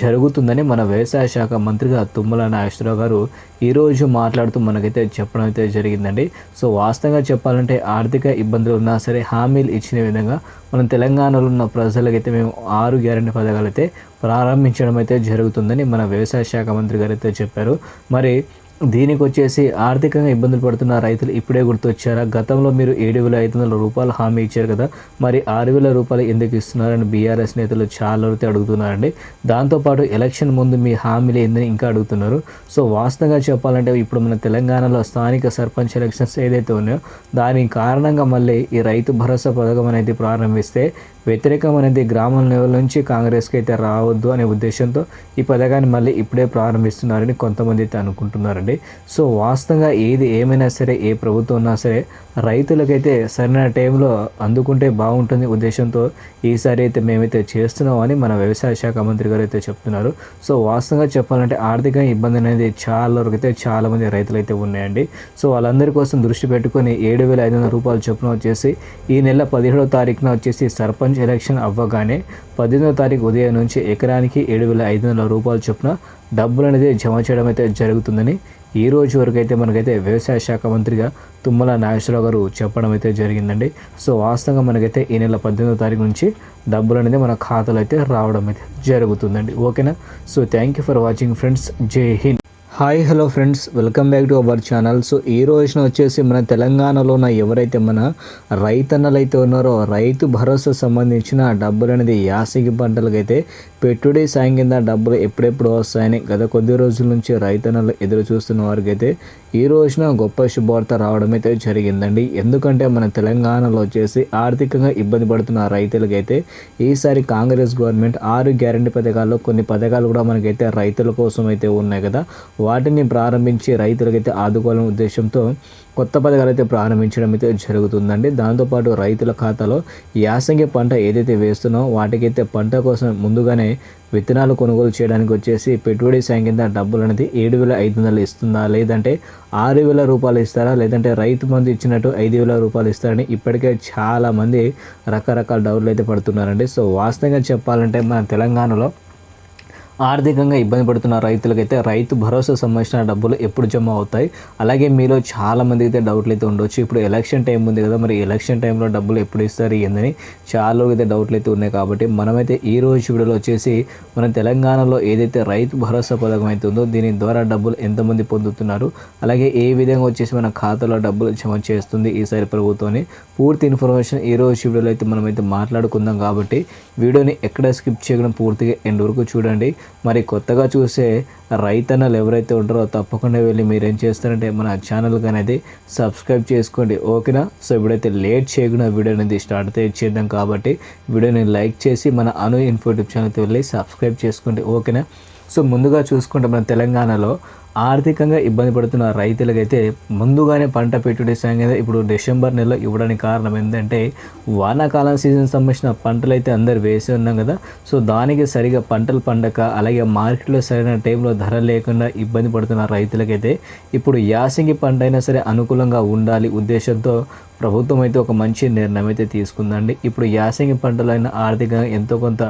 జరుగుతుందని మన వ్యవసాయ శాఖ మంత్రిగా తుమ్మల నాగేశ్వరరావు గారు ఈరోజు మాట్లాడుతూ మనకైతే చెప్పడం అయితే జరిగిందండి. సో వాస్తవంగా చెప్పాలంటే ఆర్థిక ఇబ్బందులు ఉన్నా సరే హామీలు ఇచ్చిన విధంగా మనం తెలంగాణలో ఉన్న ప్రజలకైతే మేము ఆరు గ్యారెంటీ పథకాలు అయితే ప్రారంభించడం అయితే జరుగుతుందని మన వ్యవసాయ శాఖ మంత్రి గారు అయితే చెప్పారు. మరి దీనికి వచ్చేసి ఆర్థికంగా ఇబ్బందులు పడుతున్న రైతులు ఇప్పుడే గుర్తొచ్చారా? గతంలో మీరు ఏడు వేల ఐదు వందల రూపాయలు హామీ ఇచ్చారు కదా మరి ఆరు వేల రూపాయలు ఎందుకు ఇస్తున్నారని బీఆర్ఎస్ నేతలు చాలా వరకు అడుగుతున్నారండి. దాంతోపాటు ఎలక్షన్ ముందు మీ హామీలు ఏందని ఇంకా అడుగుతున్నారు. సో వాస్తవంగా చెప్పాలంటే ఇప్పుడు మన తెలంగాణలో స్థానిక సర్పంచ్ ఎలక్షన్స్ ఏదైతే ఉన్నాయో దాని కారణంగా మళ్ళీ ఈ రైతు భరోసా పథకం అనేది ప్రారంభిస్తే వ్యతిరేకం అనేది గ్రామం లెవెల్ నుంచి కాంగ్రెస్కి అయితే రావద్దు అనే ఉద్దేశంతో ఈ పథకాన్ని మళ్ళీ ఇప్పుడే ప్రారంభిస్తున్నారని కొంతమంది అయితే అనుకుంటున్నారండి. సో వాస్తవంగా ఏది ఏమైనా సరే ఏ ప్రభుత్వం ఉన్నా సరే రైతులకైతే సరైన టైంలో అందుకుంటే బాగుంటుంది ఉద్దేశంతో ఈసారి అయితే మేమైతే చేస్తున్నామని మన వ్యవసాయ శాఖ మంత్రి గారు అయితే చెప్తున్నారు. సో వాస్తవంగా చెప్పాలంటే ఆర్థిక ఇబ్బంది అనేది చాలా వరకు అయితే చాలామంది రైతులు అయితే ఉన్నాయండి. సో వాళ్ళందరి కోసం దృష్టి పెట్టుకొని ఏడు వేల ఐదు వందల రూపాయలు చొప్పున వచ్చేసి ఈ నెల పదిహేడో తారీఖున వచ్చేసి సర్పంచ్ సర్పంచ్ ఎలక్షన్ అవ్వగానే పద్దెనిమిదో తారీఖు ఉదయం నుంచి ఎకరానికి ఏడు వేల ఐదు వందల రూపాయలు చొప్పున డబ్బులు అనేది జమ చేయడం అయితే జరుగుతుందని ఈ రోజు వరకు అయితే మనకైతే వ్యవసాయ శాఖ మంత్రిగా తుమ్మల నాగేశ్వరరావు గారు చెప్పడం అయితే జరిగిందండి. సో వాస్తవంగా మనకైతే ఈ నెల పద్దెనిమిదో తారీఖు నుంచి డబ్బులు అనేది మన ఖాతాలో అయితే రావడం అయితే జరుగుతుందండి. ఓకేనా? So thank you for watching friends జై Hind. Hi hello friends. Welcome back to our channel. So ఈ రోజున వచ్చేసి మన తెలంగాణలో ఉన్న ఎవరైతే మన రైతన్నలు అయితే ఉన్నారో రైతు భరోసా సంబంధించిన డబ్బులు అనేది యాసంగి పంటలకైతే పెట్టుబడి సాయం కింద డబ్బులు ఎప్పుడెప్పుడు వస్తాయని గత కొద్ది రోజుల నుంచి రైతన్నలు ఎదురు చూస్తున్న వారికైతే ఈ రోజున గొప్ప శుభవార్త రావడం అయితే జరిగిందండి. ఎందుకంటే మన తెలంగాణలో వచ్చేసి ఆర్థికంగా ఇబ్బంది పడుతున్న రైతులకైతే ఈసారి కాంగ్రెస్ గవర్నమెంట్ ఆరు గ్యారంటీ పథకాల్లో కొన్ని పథకాలు కూడా మనకైతే రైతుల కోసం అయితే ఉన్నాయి కదా. వాటిని ప్రారంభించి రైతులకైతే ఆదుకోవాలనే ఉద్దేశంతో కొత్త పథకాలు అయితే ప్రారంభించడం అయితే జరుగుతుందండి. దాంతోపాటు రైతుల ఖాతాలో యాసంగి పంట ఏదైతే వేస్తున్నామో వాటికైతే పంట కోసం ముందుగానే విత్తనాలు కొనుగోలు చేయడానికి వచ్చేసి పెట్టుబడి సాయం కింద డబ్బులు అనేది ఏడు వేల ఐదు వందలు ఇస్తుందా? లేదంటే ఆరు వేల రూపాయలు ఇస్తారా? లేదంటే రైతు మంది ఇచ్చినట్టు ఐదు వేల రూపాయలు ఇస్తారని ఇప్పటికే చాలామంది రకరకాల డౌట్లు అయితే పడుతున్నారండి. సో వాస్తవంగా చెప్పాలంటే మన తెలంగాణలో ఆర్థికంగా ఇబ్బంది పడుతున్న రైతులకైతే రైతు భరోసా సంబంధించిన డబ్బులు ఎప్పుడు జమ అవుతాయి. అలాగే మీలో చాలామంది అయితే డౌట్లు అయితే ఉండొచ్చు. ఇప్పుడు ఎలక్షన్ టైం ఉంది కదా మరి ఎలక్షన్ టైంలో డబ్బులు ఎప్పుడు ఇస్తారు ఏందని చాలా అయితే డౌట్లు అయితే ఉన్నాయి కాబట్టి మనమైతే ఈ రోజు వీడియోలో వచ్చేసి మన తెలంగాణలో ఏదైతే రైతు భరోసా పథకం అయితే ఉందో దీని ద్వారా డబ్బులు ఎంతమంది పొందుతున్నారు అలాగే ఏ విధంగా వచ్చేసి మన ఖాతాలో డబ్బులు జమ చేస్తుంది ఈసారి ప్రభుత్వాన్ని. పూర్తి ఇన్ఫర్మేషన్ ఈ రోజు వీడియోలో అయితే మనమైతే మాట్లాడుకుందాం కాబట్టి వీడియోని ఎక్కడ స్కిప్ చేయడం పూర్తిగా ఎండ్ వరకు చూడండి. మరి కొత్తగా చూసే రైతన్నలు ఎవరైతే ఉంటారో తప్పకుండా వెళ్ళి మీరు ఏం చేస్తారంటే మన ఛానల్కి అనేది సబ్స్క్రైబ్ చేసుకోండి. ఓకేనా? సో ఇప్పుడైతే లేట్ చేయకుండా వీడియో అనేది స్టార్ట్ అయితే చేద్దాం కాబట్టి వీడియోని లైక్ చేసి మన అను ఇన్ఫో యూట్యూబ్ ఛానల్కి వెళ్ళి సబ్స్క్రైబ్ చేసుకోండి. ఓకేనా? సో ముందుగా చూసుకుంటే మన తెలంగాణలో ఆర్థికంగా ఇబ్బంది పడుతున్న రైతులకైతే ముందుగానే పంట పెట్టుబడి సాయం ఇప్పుడు డిసెంబర్ నెలలో ఇవ్వడానికి కారణం ఏంటంటే వానాకాలం సీజన్ సంబంధించిన పంటలు అయితే అందరు వేసి ఉన్నాం కదా. సో దానికి సరిగా పంటలు పండక అలాగే మార్కెట్లో సరైన టైంలో ధర లేకుండా ఇబ్బంది పడుతున్న రైతులకైతే ఇప్పుడు యాసంగి పంట అయినా సరే అనుకూలంగా ఉండాలి ఉద్దేశంతో ప్రభుత్వం అయితే ఒక మంచి నిర్ణయం అయితే తీసుకుందండి. ఇప్పుడు యాసంగి పంటలైన ఆర్థికంగా ఎంతో కొంత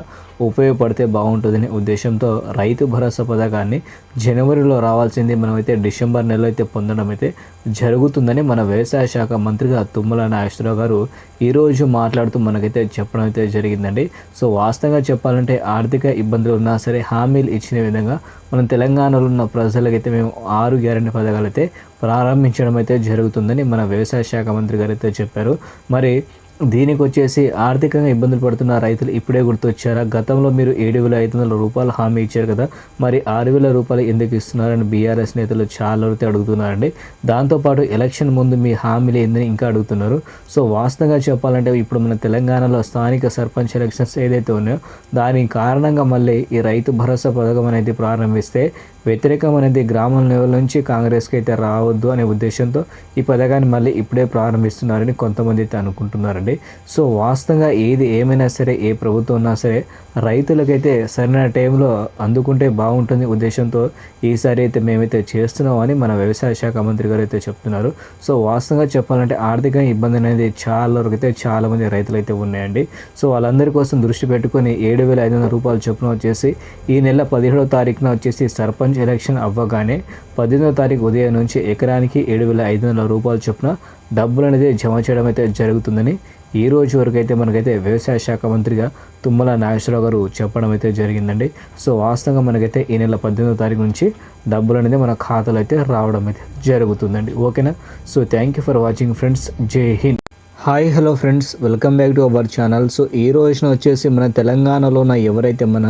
ఉపయోగపడితే బాగుంటుందనే ఉద్దేశంతో రైతు భరోసా పథకాన్ని జనవరిలో రావాల్సింది మనమైతే డిసెంబర్ నెలలో అయితే పొందడం అయితే జరుగుతుందని మన వ్యవసాయ శాఖ మంత్రిగా తుమ్మల నాగేశ్వరరావు గారు ఈరోజు మాట్లాడుతూ మనకైతే చెప్పడం అయితే జరిగిందండి. సో వాస్తవంగా చెప్పాలంటే ఆర్థిక ఇబ్బందులు ఉన్నా సరే హామీలు ఇచ్చిన విధంగా మనం తెలంగాణలో ఉన్న ప్రజలకైతే మేము ఆరు గ్యారెంటీ పథకాలు అయితే ప్రారంభించడం అయితే జరుగుతుందని మన వ్యవసాయ శాఖ మంత్రి గారు అయితే చెప్పారు. మరి దీనికి వచ్చేసి ఆర్థికంగా ఇబ్బందులు పడుతున్న రైతులు ఇప్పుడే గుర్తొచ్చారా? గతంలో మీరు ఏడు వేల ఐదు వందల రూపాయలు హామీ ఇచ్చారు కదా మరి ఆరు వేల రూపాయలు ఎందుకు ఇస్తున్నారని బీఆర్ఎస్ నేతలు చాలా అయితే అడుగుతున్నారండి. దాంతోపాటు ఎలక్షన్ ముందు మీ హామీలు ఏందని ఇంకా అడుగుతున్నారు. సో వాస్తవంగా చెప్పాలంటే ఇప్పుడు మన తెలంగాణలో స్థానిక సర్పంచ్ ఎలక్షన్స్ ఏదైతే ఉన్నాయో దాని కారణంగా మళ్ళీ ఈ రైతు భరోసా పథకం అనేది ప్రారంభిస్తే వ్యతిరేకం అనేది గ్రామం లెవెల్ నుంచి కాంగ్రెస్కి అయితే రావద్దు అనే ఉద్దేశంతో ఈ పథకాన్ని మళ్ళీ ఇప్పుడే ప్రారంభిస్తున్నారని కొంతమంది అయితే అనుకుంటున్నారండి. సో వాస్తవంగా ఏది ఏమైనా సరే ఏ ప్రభుత్వం ఉన్నా సరే రైతులకైతే సరైన టైంలో అందుకుంటే బాగుంటుంది ఉద్దేశంతో ఈసారి అయితే మేమైతే చేస్తున్నామని మన వ్యవసాయ శాఖ మంత్రి గారు అయితే చెప్తున్నారు. సో వాస్తవంగా చెప్పాలంటే ఆర్థిక ఇబ్బంది అనేది చాలా వరకు అయితే చాలామంది రైతులు అయితే ఉన్నాయండి. సో వాళ్ళందరి కోసం దృష్టి పెట్టుకొని ఏడు వేల ఐదు వందల రూపాయలు చొప్పున వచ్చేసి ఈ నెల పదిహేడో తారీఖున వచ్చేసి సర్పంచ్ ఎలక్షన్ అవ్వగానే పద్దెనిమిదో తారీఖు ఉదయం నుంచి ఎకరానికి ఏడు వేల ఐదు వందల రూపాయల చొప్పున డబ్బులు అనేది జమ చేయడం అయితే జరుగుతుందని ఈ రోజు వరకు అయితే మనకైతే వ్యవసాయ శాఖ మంత్రిగా తుమ్మల నాగేశ్వరరావు గారు చెప్పడం అయితే జరిగిందండి. సో వాస్తవంగా మనకైతే ఈ నెల పద్దెనిమిదో తారీఖు నుంచి డబ్బులు అనేది మన ఖాతాలో అయితే రావడం అయితే జరుగుతుందండి. ఓకేనా? So thank you for watching friends జై Hind. Hi hello friends. Welcome back to our channel. So ఈ రోజున వచ్చేసి మన తెలంగాణలో ఉన్న ఎవరైతే మన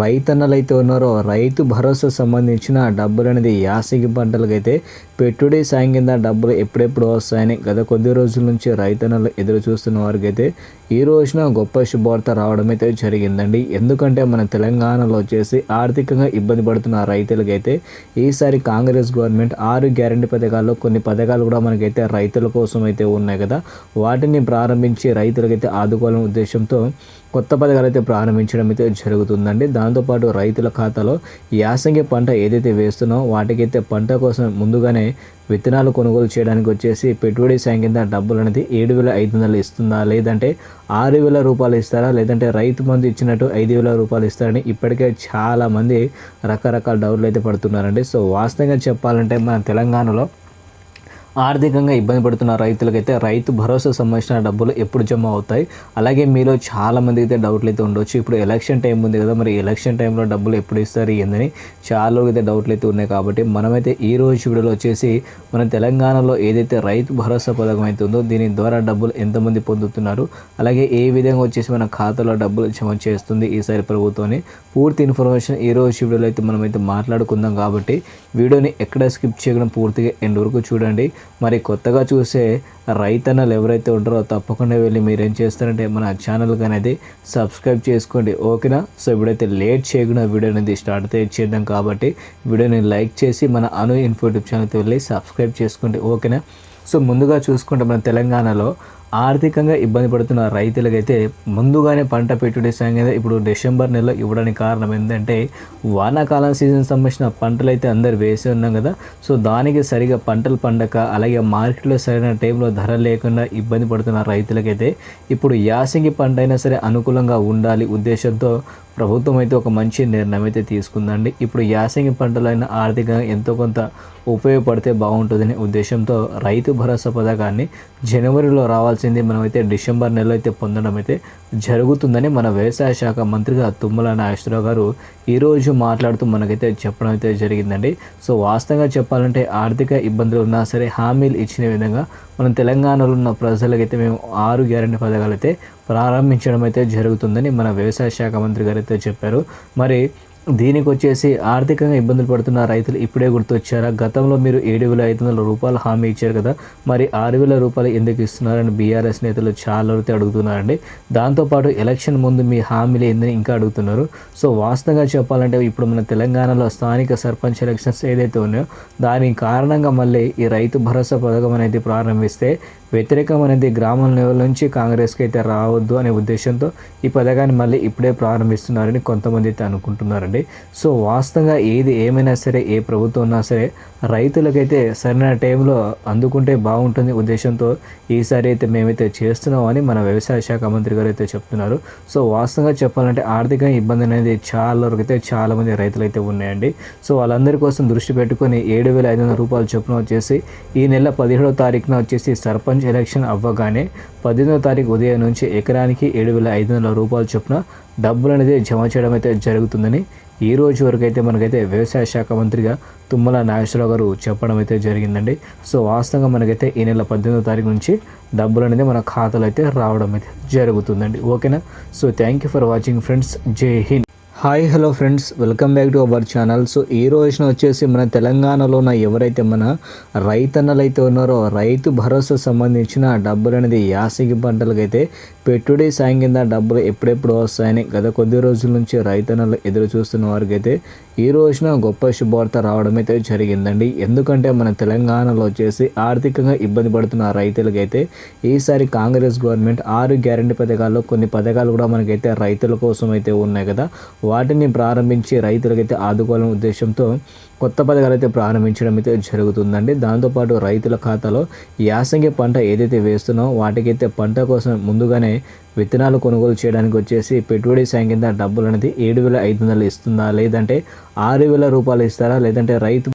రైతన్నలు అయితే ఉన్నారో రైతు భరోసా సంబంధించిన డబ్బులు అనేది యాసంగి పంటలకైతే పెట్టుబడి సాయం కింద డబ్బులు ఎప్పుడెప్పుడు వస్తాయని గత కొద్ది రోజుల నుంచి రైతన్నలు ఎదురు చూస్తున్న వారికైతే ఈ రోజున గొప్ప శుభవార్త రావడం అయితే జరిగిందండి. ఎందుకంటే మన తెలంగాణలో వచ్చేసి ఆర్థికంగా ఇబ్బంది పడుతున్న రైతులకైతే ఈసారి కాంగ్రెస్ గవర్నమెంట్ ఆరు గ్యారంటీ పథకాల్లో కొన్ని పథకాలు కూడా మనకైతే రైతుల కోసం అయితే ఉన్నాయి కదా. వాటిని ప్రారంభించి రైతులకైతే ఆదుకోవాలనే ఉద్దేశంతో కొత్త పథకాలు అయితే ప్రారంభించడం అయితే జరుగుతుందండి. దాంతోపాటు రైతుల ఖాతాలో యాసంగి పంట ఏదైతే వేస్తున్నామో వాటికైతే పంట కోసం ముందుగానే విత్తనాలు కొనుగోలు చేయడానికి వచ్చేసి పెట్టుబడి సాయం కింద డబ్బులు అనేది ఏడు వేల ఐదు వందలు ఇస్తుందా? లేదంటే ఆరు వేల రూపాయలు ఇస్తారా? లేదంటే రైతు మంది ఇచ్చినట్టు ఐదు వేల రూపాయలు ఇస్తారని ఇప్పటికే చాలామంది రకరకాల డౌట్లు అయితే పడుతున్నారండి. సో వాస్తవంగా చెప్పాలంటే మన తెలంగాణలో ఆర్థికంగా ఇబ్బంది పడుతున్న రైతులకైతే రైతు భరోసా సంబంధించిన డబ్బులు ఎప్పుడు జమ అవుతాయి. అలాగే మీలో చాలా మంది అయితే డౌట్లు అయితే ఉండొచ్చు. ఇప్పుడు ఎలక్షన్ టైం ఉంది కదా మరి ఎలక్షన్ టైంలో డబ్బులు ఎప్పుడు ఇస్తారు ఏందని చాలా అయితే డౌట్లు అయితే ఉన్నాయి కాబట్టి మనమైతే ఈ రోజు వీడియోలో వచ్చేసి మన తెలంగాణలో ఏదైతే రైతు భరోసా పథకం అయితే ఉందో దీని ద్వారా డబ్బులు ఎంతమంది పొందుతున్నారు అలాగే ఏ విధంగా వచ్చేసి మన ఖాతాలో డబ్బులు జమ చేస్తుంది ఈసారి ప్రభుత్వాన్ని పూర్తి ఇన్ఫర్మేషన్ ఈ రోజు వీడియోలో అయితే మనమైతే మాట్లాడుకుందాం కాబట్టి వీడియోని ఎక్కడ స్కిప్ చేయడం పూర్తిగా ఎండ్ వరకు చూడండి. మరి కొత్తగా చూసే రైతన్నలు ఎవరైతే ఉంటారో తప్పకుండా వెళ్ళి మీరు ఏం చేస్తారంటే మన ఛానల్కి అనేది సబ్స్క్రైబ్ చేసుకోండి ఓకేనా? సో ఇప్పుడైతే లేట్ చేయకుండా వీడియో అనేది స్టార్ట్ అయితే చేద్దాం కాబట్టి వీడియోని లైక్ చేసి మన అను ఇన్ఫో యూట్యూబ్ ఛానల్కి వెళ్ళి సబ్స్క్రైబ్ చేసుకోండి ఓకేనా? సో ముందుగా చూసుకుంటే మన తెలంగాణలో ఆర్థికంగా ఇబ్బంది పడుతున్న రైతులకైతే ముందుగానే పంట పెట్టుబడి సాయం ఇప్పుడు డిసెంబర్ నెలలో ఇవ్వడానికి కారణం ఏంటంటే వానాకాలం సీజన్ సంబంధించిన పంటలు అయితే అందరు వేసి ఉన్నాం కదా. సో దానికి సరిగా పంటలు పండక అలాగే మార్కెట్లో సరైన టైంలో ధర లేకుండా ఇబ్బంది పడుతున్న రైతులకైతే ఇప్పుడు యాసంగి పంట అయినా సరే అనుకూలంగా ఉండాలి ఉద్దేశంతో ప్రభుత్వం అయితే ఒక మంచి నిర్ణయం అయితే తీసుకుందండి. ఇప్పుడు యాసంగి పంటలైన ఆర్థికంగా ఎంతో కొంత ఉపయోగపడితే బాగుంటుందనే ఉద్దేశంతో రైతు భరోసా పథకాన్ని జనవరిలో రావాల్సింది మనమైతే డిసెంబర్ నెలలో అయితే పొందడం అయితే జరుగుతుందని మన వ్యవసాయ శాఖ మంత్రిగా తుమ్మల నాగేశ్వరరావు గారు ఈరోజు మాట్లాడుతూ మనకైతే చెప్పడం అయితే జరిగిందండి. సో వాస్తవంగా చెప్పాలంటే ఆర్థిక ఇబ్బందులు ఉన్నా సరే హామీలు ఇచ్చిన విధంగా మనం తెలంగాణలో ఉన్న ప్రజలకైతే మేము ఆరు గ్యారంటీ పథకాలు అయితే ప్రారంభించడం అయితే జరుగుతుందని మన వ్యవసాయ శాఖ మంత్రి గారు అయితే చెప్పారు. మరి దీనికి వచ్చేసి ఆర్థికంగా ఇబ్బందులు పడుతున్న రైతులు ఇప్పుడే గుర్తొచ్చారా? గతంలో మీరు ఏడు వేల ఐదు వందల రూపాయలు హామీ ఇచ్చారు కదా మరి ఆరు వేల రూపాయలు ఎందుకు ఇస్తున్నారని బీఆర్ఎస్ నేతలు చాలా వరకు అడుగుతున్నారండి. దాంతోపాటు ఎలక్షన్ ముందు మీ హామీలు ఏందని ఇంకా అడుగుతున్నారు. సో వాస్తవంగా చెప్పాలంటే ఇప్పుడు మన తెలంగాణలో స్థానిక సర్పంచ్ ఎలక్షన్స్ ఏదైతే ఉన్నాయో దానికి కారణంగా మళ్ళీ ఈ రైతు భరోసా పథకం అనేది ప్రారంభిస్తే వ్యతిరేకం అనేది గ్రామం లెవెల్ నుంచి కాంగ్రెస్కి అయితే రావద్దు అనే ఉద్దేశంతో ఈ పథకాన్ని మళ్ళీ ఇప్పుడే ప్రారంభిస్తున్నారని కొంతమంది అయితే అండి సో వాస్తవంగా ఏది ఏమైనా సరే ఏ ప్రభుత్వం ఉన్నా సరే రైతులకైతే సరైన టైంలో అందుకుంటే బాగుంటుంది ఉద్దేశంతో ఈసారి అయితే మేమైతే చేస్తున్నామని మన వ్యవసాయ శాఖ మంత్రి గారు అయితే చెప్తున్నారు. సో వాస్తవంగా చెప్పాలంటే ఆర్థిక ఇబ్బంది అనేది చాలా వరకు అయితే చాలామంది రైతులు అయితే ఉన్నాయండి. సో వాళ్ళందరి కోసం దృష్టి పెట్టుకొని ఏడు వేల ఐదు వందల రూపాయలు చొప్పున వచ్చేసి ఈ నెల పదిహేడవ తారీఖున వచ్చేసి సర్పంచ్ ఎలక్షన్ అవ్వగానే పద్దెనిమిదవ తారీఖు ఉదయం నుంచి ఎకరానికి ఏడు వేల ఐదు వందల రూపాయల చొప్పున డబ్బులు అనేది జమ చేయడం అయితే జరుగుతుందని ఈ రోజు వరకు అయితే మనకైతే వ్యవసాయ శాఖ మంత్రిగా తుమ్మల నాగేశ్వరరావు గారు చెప్పడం అయితే జరిగిందండి. సో వాస్తవంగా మనకైతే ఈ నెల పద్దెనిమిదో తారీఖు నుంచి డబ్బులు అనేది మన ఖాతాలో అయితే రావడం అయితే జరుగుతుందండి. ఓకేనా? So thank you for watching friends జై Hind. Hi hello friends. Welcome back to our channel. So ఈ రోజున వచ్చేసి మన తెలంగాణలో ఉన్న ఎవరైతే మన రైతన్నలు అయితే ఉన్నారో రైతు భరోసా సంబంధించిన డబ్బులు అనేది యాసంగి పంటలకైతే పెట్టుబడి సాయం కింద డబ్బులు ఎప్పుడెప్పుడు వస్తాయని గత కొద్ది రోజుల నుంచి రైతన్నలు ఎదురు చూస్తున్న వారికి అయితే ఈ రోజున గొప్ప శుభవార్త రావడం అయితే జరిగిందండి. ఎందుకంటే మన తెలంగాణలో వచ్చేసి ఆర్థికంగా ఇబ్బంది పడుతున్న రైతులకైతే ఈసారి కాంగ్రెస్ గవర్నమెంట్ ఆరు గ్యారంటీ పథకాల్లో కొన్ని పథకాలు కూడా మనకైతే రైతుల కోసం అయితే ఉన్నాయి కదా. వాటిని ప్రారంభించి రైతులకైతే ఆదుకోవాలనే ఉద్దేశంతో కొత్త పథకాలు అయితే ప్రారంభించడం అయితే జరుగుతుందండి. దాంతోపాటు రైతుల ఖాతాలో యాసంగి పంట ఏదైతే వేస్తున్నామో వాటికైతే పంట కోసం ముందుగానే విత్తనాలు కొనుగోలు చేయడానికి వచ్చేసి పెట్టుబడి సాయం కింద డబ్బులు అనేది ఏడు వేల ఐదు వందలు ఇస్తుందా? లేదంటే ఆరు వేల రూపాయలు ఇస్తారా? లేదంటే రైతు